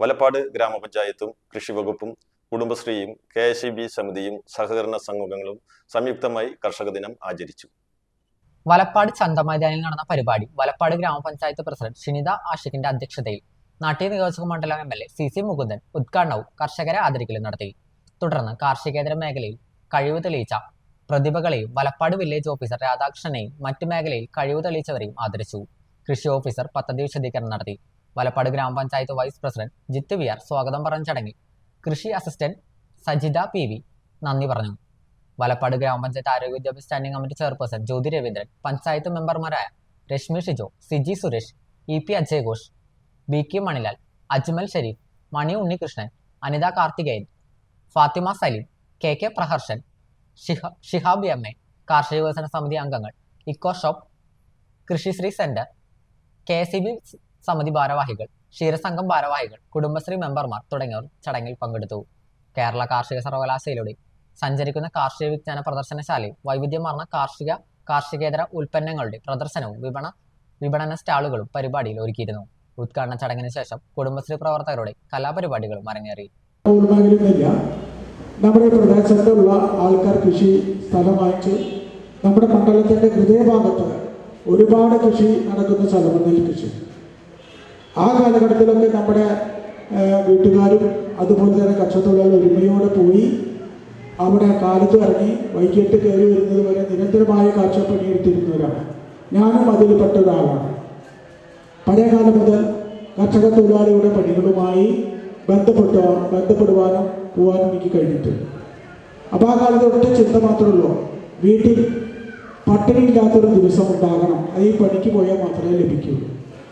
വലപ്പാട് ഗ്രാമപഞ്ചായത്തും കൃഷിവകുപ്പും കുടുംബശ്രീയും കെ എസ് ഇ ബി സമിതിയും സഹകരണ സംഘങ്ങളും സംയുക്തമായി കർഷക ദിനം ആചരിച്ചു. വലപ്പാട് ചന്തമൈതാനിൽ നടന്ന പരിപാടി വലപ്പാട് ഗ്രാമപഞ്ചായത്ത് പ്രസിഡന്റ് ഷിനിത ആഷിഖിന്റെ അധ്യക്ഷതയിൽ നാട്ടിക നിയോജക മണ്ഡലം M L A C C Mukundan ഉദ്ഘാടനവും കർഷകരെ ആദരിക്കലും നടത്തി. തുടർന്ന് കാർഷികേതര മേഖലയിൽ കഴിവ് തെളിയിച്ച പ്രതിഭകളെയും വലപ്പാട് വില്ലേജ് ഓഫീസർ രാധാകൃഷ്ണനെയും മറ്റു മേഖലയിൽ കഴിവ് തെളിയിച്ചവരെയും ആദരിച്ചു. കൃഷി ഓഫീസർ പദ്ധതി വിശദീകരണം നടത്തി. വലപ്പാട് ഗ്രാമപഞ്ചായത്ത് vice president Jith V R സ്വാഗതം പറഞ്ഞ ചടങ്ങിൽ കൃഷി അസിസ്റ്റന്റ് സജിത പി വി നന്ദി പറഞ്ഞു. വലപ്പാട് ഗ്രാമപഞ്ചായത്ത് ആരോഗ്യ വിദ്യാഭ്യാസ standing committee chairperson Jyothi Raveendran panchayat മെമ്പർമാരായ Reshmi Shijo Siji Suresh E P Ajay Ghosh B K Manilal Ajmal Shareef Mani Unnikrishnan Anitha Karthikeyan Fathima Saleem K K Praharshan ഷിഹ Shihab M A കാർഷിക വികസന സമിതി അംഗങ്ങൾ eco shop Krishisree centre K C B സമിതി ഭാരവാഹികൾ ക്ഷീരസംഘം ഭാരവാഹികൾ കുടുംബശ്രീ മെമ്പർമാർ തുടങ്ങിയവർ ചടങ്ങിൽ പങ്കെടുത്തു. കേരള കാർഷിക സർവകലാശാലയുടെ സഞ്ചരിക്കുന്ന കാർഷിക വിജ്ഞാന പ്രദർശനശാലയിൽ വൈവിധ്യമാർന്ന കാർഷിക കാർഷികേതര ഉൽപ്പന്നങ്ങളുടെ പ്രദർശനവും വിപണ വിപണന സ്റ്റാളുകളും പരിപാടിയിൽ ഒരുക്കിയിരുന്നു. ഉദ്ഘാടന ചടങ്ങിന് ശേഷം കുടുംബശ്രീ പ്രവർത്തകരുടെ കലാപരിപാടികളും അരങ്ങേറി. നമ്മുടെ പ്രദേശത്തുള്ള ആൾക്കാർ കൃഷി സ്ഥലം വാങ്ങിച്ച് നമ്മുടെ മണ്ഡലത്തിന്റെ ഹൃദയഭാഗത്ത് ഒരുപാട് കൃഷി നടക്കുന്ന സ്ഥലം നെൽകൃഷി ആ കാലഘട്ടത്തിലൊക്കെ നമ്മുടെ വീട്ടുകാരും അതുപോലെ തന്നെ കർഷകത്തൊഴിലാളി ഒരുമയോടെ പോയി. അവിടെ കാലത്ത് ഇറങ്ങി വൈകിട്ട് കയറി വരുന്നത് വരെ നിരന്തരമായ കാഴ്ച പണിയെടുത്തിരുന്നവരാണ്. ഞാനും അതിൽപ്പെട്ട ഒരാളാണ് പഴയകാലം മുതൽ കർഷക തൊഴിലാളിയുടെ പണികളുമായി ബന്ധപ്പെട്ട ബന്ധപ്പെടുവാനും പോകാനും എനിക്ക് കഴിഞ്ഞിട്ടുണ്ട്. അപ്പോൾ ആ കാലത്ത് ഒറ്റ ചിന്ത മാത്രമേ ഉള്ളൂ. വീട്ടിൽ പട്ടിണിയില്ലാത്തൊരു ദിവസം ഉണ്ടാകണം. അത് ഈ പണിക്ക് പോയാൽ മാത്രമേ ലഭിക്കുകയുള്ളൂ.